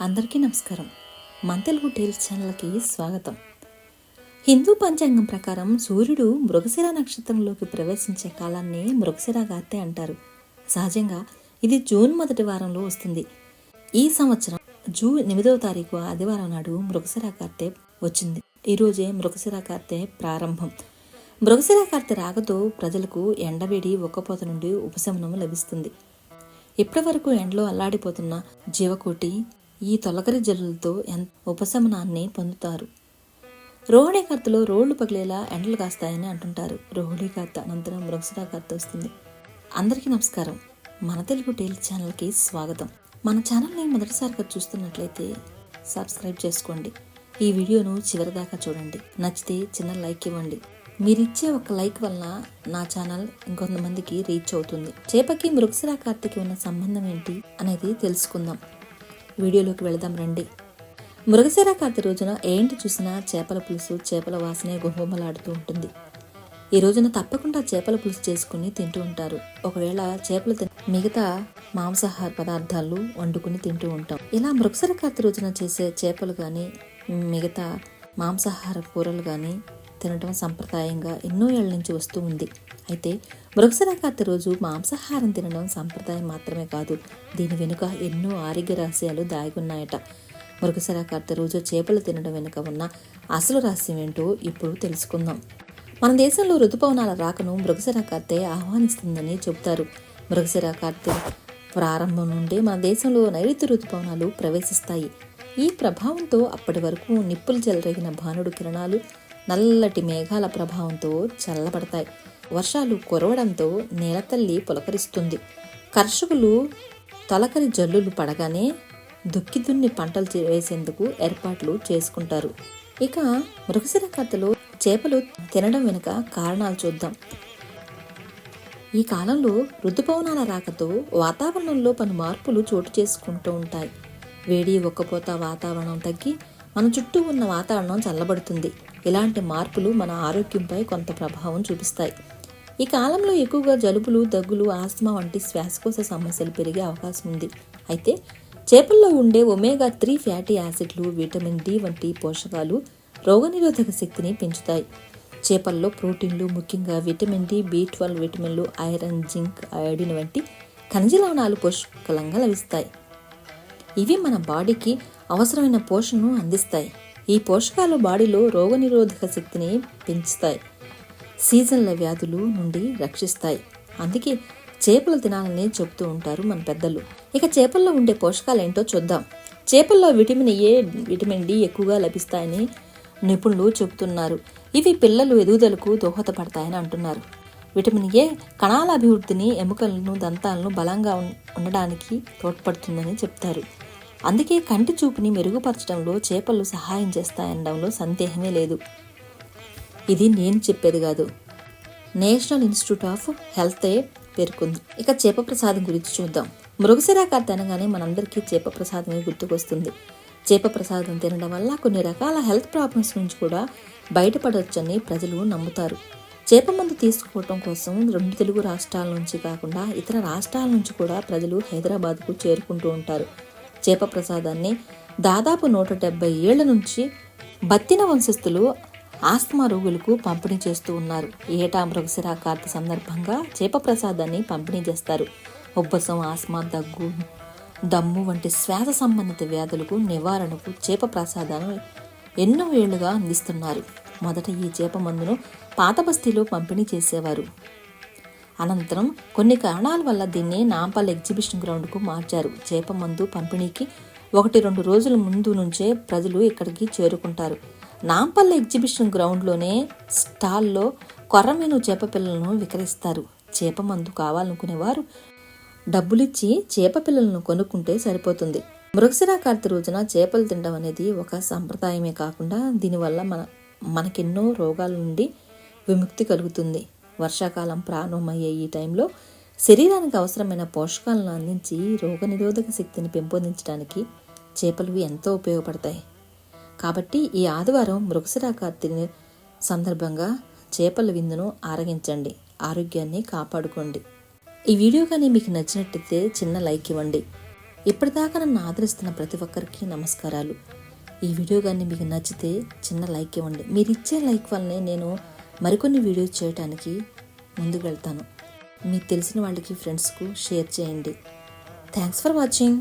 అందరికీ నమస్కారం. మన తెలుగు టేల్స్ ఛానల్కి స్వాగతం. హిందూ పంచాంగం ప్రకారం సూర్యుడు మృగశిర నక్షత్రంలోకి ప్రవేశించే కాలాన్ని మృగశిర గార్తె అంటారు. సహజంగా ఇది జూన్ మొదటి వారంలో వస్తుంది. ఈ సంవత్సరం జూన్ ఎనిమిదవ తారీఖు ఆదివారం నాడు మృగశిర కార్తె వచ్చింది. ఈరోజే మృగశిర కార్తె ప్రారంభం. మృగశిర కార్తె రాకతో ప్రజలకు ఎండవేడి ఒక్కపోత నుండి ఉపశమనం లభిస్తుంది. ఇప్పటివరకు ఎండలో అల్లాడిపోతున్న జీవకోటి ఈ తొలకరి జల్లులతో ఎంత ఉపశమనాన్ని పొందుతారు. రోహిణీ కర్తలో రోళ్ళు పగిలేలా ఎండలు కాస్తాయని అంటుంటారు. రోహిణీ కర్త అనంతరం మృగశిర కర్త వస్తుంది. అందరికీ నమస్కారం. మన తెలుగు టేల్ ఛానల్కి స్వాగతం. మన ఛానల్ని మొదటిసారిగా చూస్తున్నట్లయితే సబ్స్క్రైబ్ చేసుకోండి. ఈ వీడియోను చివరిదాకా చూడండి. నచ్చితే చిన్న లైక్ ఇవ్వండి. మీరిచ్చే ఒక లైక్ వలన నా ఛానల్ ఇంకొంతమందికి రీచ్ అవుతుంది. చేపకి మృగశిర కార్తెకి ఉన్న సంబంధం ఏంటి అనేది తెలుసుకుందాం. వీడియోలోకి వెళదాం రండి. మృగశిర కార్తె రోజున ఏంటి చూసినా చేపల పులుసు చేపల వాసనే గుహమలాడుతూ ఉంటుంది. ఈ రోజున తప్పకుండా చేపల పులుసు చేసుకుని తింటూ ఉంటారు. ఒకవేళ చేపలు మిగతా మాంసాహార పదార్థాలు వండుకుని తింటూ ఉంటాం. ఇలా మృగశిర కార్తె రోజున చేసే చేపలు కానీ మిగతా మాంసాహార కూరలు కానీ తినడం సంప్రదాయంగా ఎన్నో ఏళ్ళ నుంచి వస్తూ ఉంది. అయితే మృగశిర కార్తె రోజు మాంసాహారం తినడం సంప్రదాయం మాత్రమే కాదు దీని వెనుక ఎన్నో ఆరోగ్య రహస్యాలు దాగున్నాయట. ఉన్నాయట కార్తె రోజు చేపలు తినడం వెనుక ఉన్న అసలు రహస్యం ఏంటో ఇప్పుడు తెలుసుకుందాం. మన దేశంలో ఋతుపవనాల రాకను మృగశిర ఆహ్వానిస్తుందని చెబుతారు. మృగశిర కార్తె ప్రారంభం నుండి మన దేశంలో నైరుతి ఋతుపవనాలు ప్రవేశిస్తాయి. ఈ ప్రభావంతో అప్పటి వరకు నిప్పులు చెలరేగిన భానుడు కిరణాలు నల్లటి మేఘాల ప్రభావంతో చల్లబడతాయి. వర్షాలు కురవడంతో నేలతల్లి పులకరిస్తుంది. కర్షకులు తొలకరి జల్లులు పడగానే దుక్కి దున్ని పంటలు వేసేందుకు ఏర్పాట్లు చేసుకుంటారు. ఇక మృగశిర కథలో చేపలు తినడం వెనుక కారణాలు చూద్దాం. ఈ కాలంలో ఋతుపవనాల రాకతో వాతావరణంలో పలు మార్పులు చోటు చేసుకుంటూ ఉంటాయి. వేడి ఒక్కపోత వాతావరణం తగ్గి మన చుట్టూ ఉన్న వాతావరణం చల్లబడుతుంది. ఇలాంటి మార్పులు మన ఆరోగ్యంపై కొంత ప్రభావం చూపిస్తాయి. ఈ కాలంలో ఎక్కువగా జలుబులు దగ్గులు ఆస్తమా వంటి శ్వాసకోశ సమస్యలు పెరిగే అవకాశం ఉంది. అయితే చేపల్లో ఉండే ఒమేగా త్రీ ఫ్యాటీ యాసిడ్లు విటమిన్ డి వంటి పోషకాలు రోగనిరోధక శక్తిని పెంచుతాయి. చేపల్లో ప్రోటీన్లు ముఖ్యంగా విటమిన్ డి బి ట్వెల్వ్ విటమిన్లు ఐరన్ జింక్ అయోడిన్ వంటి ఖనిజ లవణాలు పుష్కలంగా లభిస్తాయి. ఇవి మన బాడీకి అవసరమైన పోషణను అందిస్తాయి. ఈ పోషకాలు బాడీలో రోగనిరోధక శక్తిని పెంచుతాయి. సీజన్ల వ్యాధులు నుండి రక్షిస్తాయి. అందుకే చేపలు తినాలని చెప్తూ ఉంటారు మన పెద్దలు. ఇక చేపల్లో ఉండే పోషకాలు ఏంటో చూద్దాం. చేపల్లో విటమిన్ ఏ విటమిన్ డి ఎక్కువగా లభిస్తాయని నిపుణులు చెబుతున్నారు. ఇవి పిల్లలు ఎదుగుదలకు దోహదపడతాయని అంటున్నారు. విటమిన్ ఏ కణాల అభివృద్ధిని ఎముకలను దంతాలను బలంగా ఉం- ఉండడానికి తోడ్పడుతుందని చెప్తారు. అందుకే కంటి చూపుని మెరుగుపరచడంలో చేపలు సహాయం చేస్తాయనడంలో సందేహమే లేదు. ఇది నేను చెప్పేది కాదు. నేషనల్ ఇన్స్టిట్యూట్ ఆఫ్ హెల్త్ పేర్కొంది. ఇక చేప ప్రసాదం గురించి చూద్దాం. మృగశిర అనగానే మనందరికీ చేప ప్రసాదమే గుర్తుకొస్తుంది. చేప ప్రసాదం తినడం వల్ల కొన్ని రకాల హెల్త్ ప్రాబ్లమ్స్ నుంచి కూడా బయటపడవచ్చని ప్రజలు నమ్ముతారు. చేప మందు తీసుకోవటం కోసం రెండు తెలుగు రాష్ట్రాల నుంచి కాకుండా ఇతర రాష్ట్రాల నుంచి కూడా ప్రజలు హైదరాబాద్కు చేరుకుంటూ ఉంటారు. చేప ప్రసాదాన్ని దాదాపు నూట డెబ్బై ఏళ్ళ నుంచి బత్తిన వంశస్థులు ఆస్తమా రోగులకు పంపిణీ చేస్తూ ఉన్నారు. ఏటా మృగశిరా కార్తె సందర్భంగా చేప ప్రసాదాన్ని పంపిణీ చేస్తారు. ఉబ్బసం ఆస్మా దగ్గు దమ్ము వంటి శ్వాస సంబంధిత వ్యాధులకు నివారణకు చేప ప్రసాదాన్ని ఎన్నో ఏళ్ళుగా అందిస్తున్నారు. మొదట ఈ చేప మందును పాత బస్తీలో పంపిణీ చేసేవారు. అనంతరం కొన్ని కారణాల వల్ల దీన్ని నాంపల్ ఎగ్జిబిషన్ గ్రౌండ్కు మార్చారు. చేప మందు పంపిణీకి ఒకటి రెండు రోజుల ముందు నుంచే ప్రజలు ఇక్కడికి చేరుకుంటారు. నాంపల్ ఎగ్జిబిషన్ గ్రౌండ్లోనే స్టాల్లో కొర్రమీను చేప పిల్లలను విక్రయిస్తారు. చేప మందు కావాలనుకునేవారు డబ్బులిచ్చి చేప పిల్లలను కొనుక్కుంటే సరిపోతుంది. మృగశిర రోజున చేపలు తినడం అనేది ఒక సంప్రదాయమే కాకుండా దీనివల్ల మన మనకెన్నో రోగాల నుండి విముక్తి కలుగుతుంది. వర్షాకాలం ప్రారంభమయ్యే ఈ టైంలో శరీరానికి అవసరమైన పోషకాలను అందించి రోగనిరోధక శక్తిని పెంపొందించడానికి చేపలు ఎంతో ఉపయోగపడతాయి. కాబట్టి ఈ ఆదివారం మృగశిర కార్తెని సందర్భంగా చేపల విందును ఆరగించండి. ఆరోగ్యాన్ని కాపాడుకోండి. ఈ వీడియో కానీ మీకు నచ్చినట్టయితే చిన్న లైక్ ఇవ్వండి. ఇప్పటిదాకా నన్ను ఆదరిస్తున్న ప్రతి ఒక్కరికి నమస్కారాలు. ఈ వీడియో కానీ మీకు నచ్చితే చిన్న లైక్ ఇవ్వండి. మీరు ఇచ్చే లైక్ వల్లనే నేను మరికొన్ని వీడియోస్ చేయడానికి ముందుకు వెళ్తాను మీకు తెలిసిన వాళ్ళకి ఫ్రెండ్స్కు షేర్ చేయండి. Thanks for watching